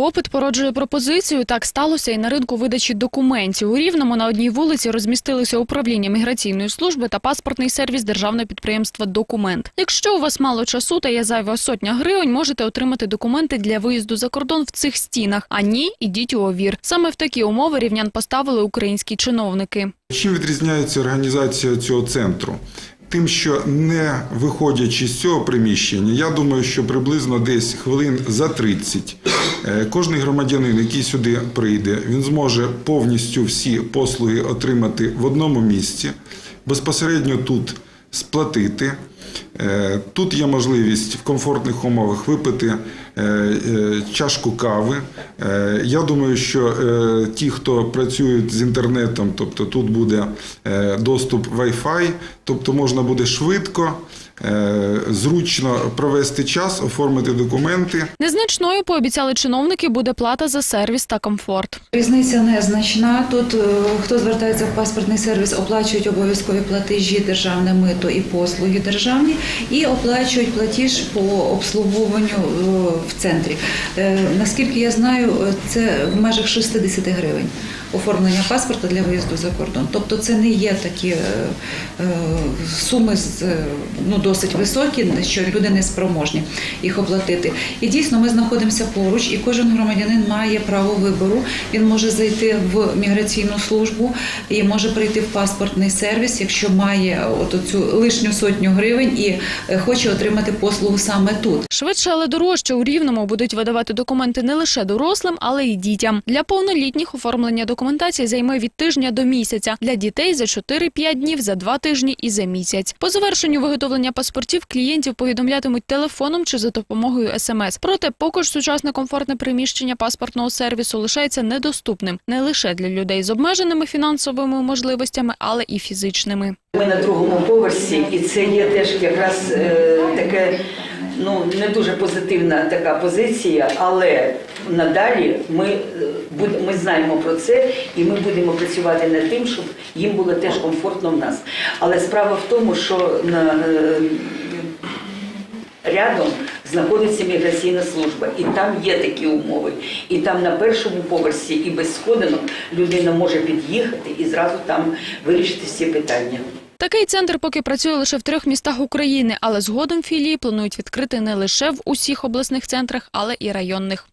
Попит породжує пропозицію. Так сталося і на ринку видачі документів. У Рівному на одній вулиці розмістилися управління міграційної служби та паспортний сервіс державного підприємства «Документ». Якщо у вас мало часу та є зайва сотня гривень, можете отримати документи для виїзду за кордон в цих стінах. А ні, ідіть у овір. Саме в такі умови рівнян поставили українські чиновники. Чим відрізняється організація цього центру? Тим, що не виходячи з цього приміщення, я думаю, що приблизно десь хвилин за 30 е, кожний громадянин, який сюди прийде, він зможе повністю всі послуги отримати в одному місці, безпосередньо тут сплатити. Е, Тут є можливість в комфортних умовах випити е, е, чашку кави. Я думаю, що ті, хто працюють з інтернетом, тобто тут буде доступ Wi-Fi, тобто можна буде швидко, зручно провести час, оформити документи. Незначною пообіцяли чиновники буде плата за сервіс та комфорт. Різниця незначна. Тут хто звертається в паспортний сервіс, оплачують обов'язкові платежі, державне мито і послуги державні, і оплачують платіж по обслуговуванню е, в центрі. Е, Наскільки я знаю, це в межах 60 гривень оформлення паспорта для виїзду за кордон. Тобто це не є такі е, е, суми з, е, ну, досить високі, що люди не спроможні їх оплатити. І дійсно ми знаходимося поруч, і кожен громадянин має право вибору. Він може зайти в міграційну службу і може прийти в паспортний сервіс, якщо має от цю лишню сотню гривень і хоче отримати послугу саме тут. Швидше, але дорожче у Рівному будуть видавати документи не лише дорослим, але й дітям. Для повнолітніх оформлення документації займе від тижня до місяця. Для дітей за 4-5 днів, за 2 тижні і за місяць. По завершенню виготовлення паспортів клієнтів повідомлятимуть телефоном чи за допомогою смс. Проте поки ж сучасне комфортне приміщення паспортного сервісу лишається недоступним не лише для людей з обмеженими фінансовими можливостями, але і фізичними. Ми на другому поверсі, і це є теж якраз е, таке, ну не дуже позитивна така позиція, але надалі ми, е, ми знаємо про це і ми будемо працювати над тим, щоб їм було теж комфортно в нас. Але справа в тому, що на е, рядом знаходиться міграційна служба, і там є такі умови. І там на першому поверсі і без сходинок людина може під'їхати і зразу там вирішити всі питання. Такий центр поки працює лише в трьох містах України, але згодом філії планують відкрити не лише в усіх обласних центрах, але і районних.